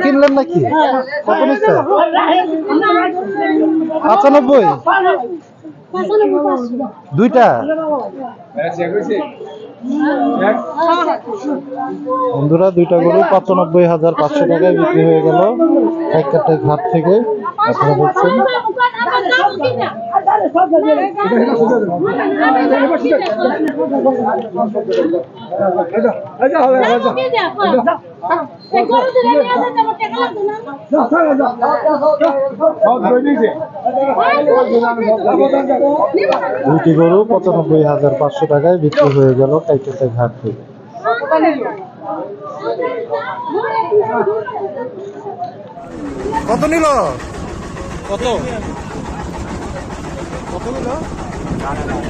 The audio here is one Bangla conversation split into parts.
কিনলেন নাকি? পঁচানব্বই? দুইটা? বন্ধুরা, দুইটা গরু পঁচানব্বই হাজার পাঁচশো টাকায় বিক্রি হয়ে গেল। একটা ঘাট থেকে আপনারা দেখছেন। দুইটি গরু পঁচানব্বই হাজার পাঁচশো টাকায় বিক্রি হয়ে গেল কাইকেতে ঘাট থেকে কত নিল? কত? কত নিল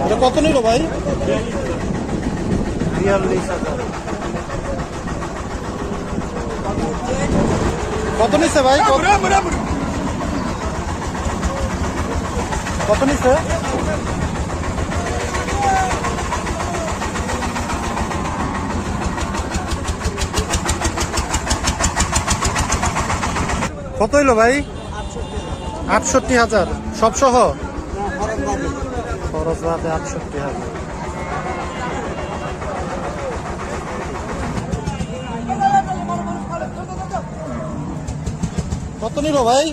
এটা কত নিল ভাই? কত নিচ্ছে ভাই? কত- নিচ্ছে কত হইল ভাই? আটষট্টি হাজার। সব খরচ বাদে আটষট্টি হাজার। কত নিল ভাই?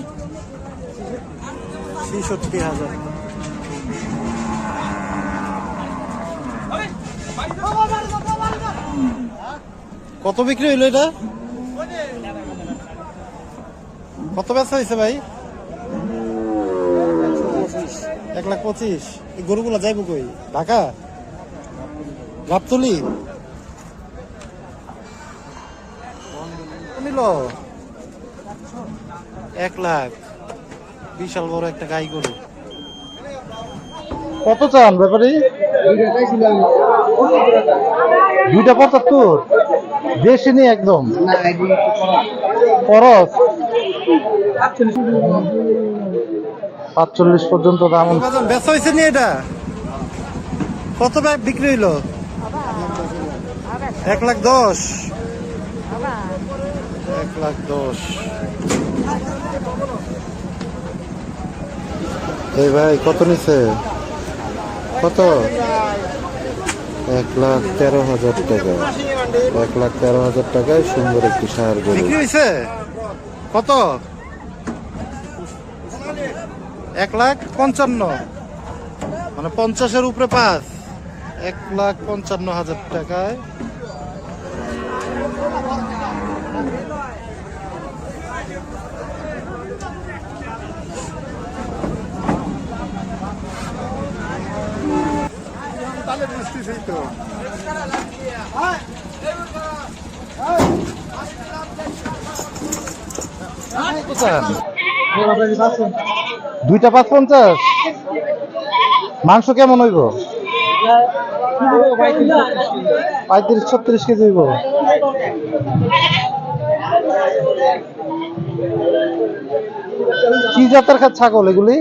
ছেষট্টি হাজার। কত বিক্রি হইল এটা? কত ব্যবসা হয়েছে ভাই? এক লাখ পঁচিশ। এই গরুগুলো যাইব কই? ঢাকা? গাবতলি? নিল। এক লাখ। বিশাল বড় একটা গাই গরু। কত চান ব্যাপারে? দুইটা পঁচাত্তর। বেশি নেই একদম। খরচ পাঁচচল্লিশ পর্যন্ত দাম বেচা হয়েছে নি এটা? কত ব্যাগ বিক্রি হইল? এক লাখ দশ। এক লাখ দশ। এই ভাই কত নিছে? কত? এক লাখ তেরো হাজার টাকা। এক লাখ তেরো হাজার টাকায় সুন্দর একটি সার গরু। কত? এক লাখ পঞ্চান্ন। মানে পঞ্চাশের উপরে পাঁচ। এক লাখ পঞ্চান্ন হাজার টাকায়। দুইটা পাঁচ পঞ্চাশ? মাংস কেমন হইব? পঁয়ত্রিশ, ছত্রিশ কেজি হইব। কি জাতের খা- ছাগল এগুলি?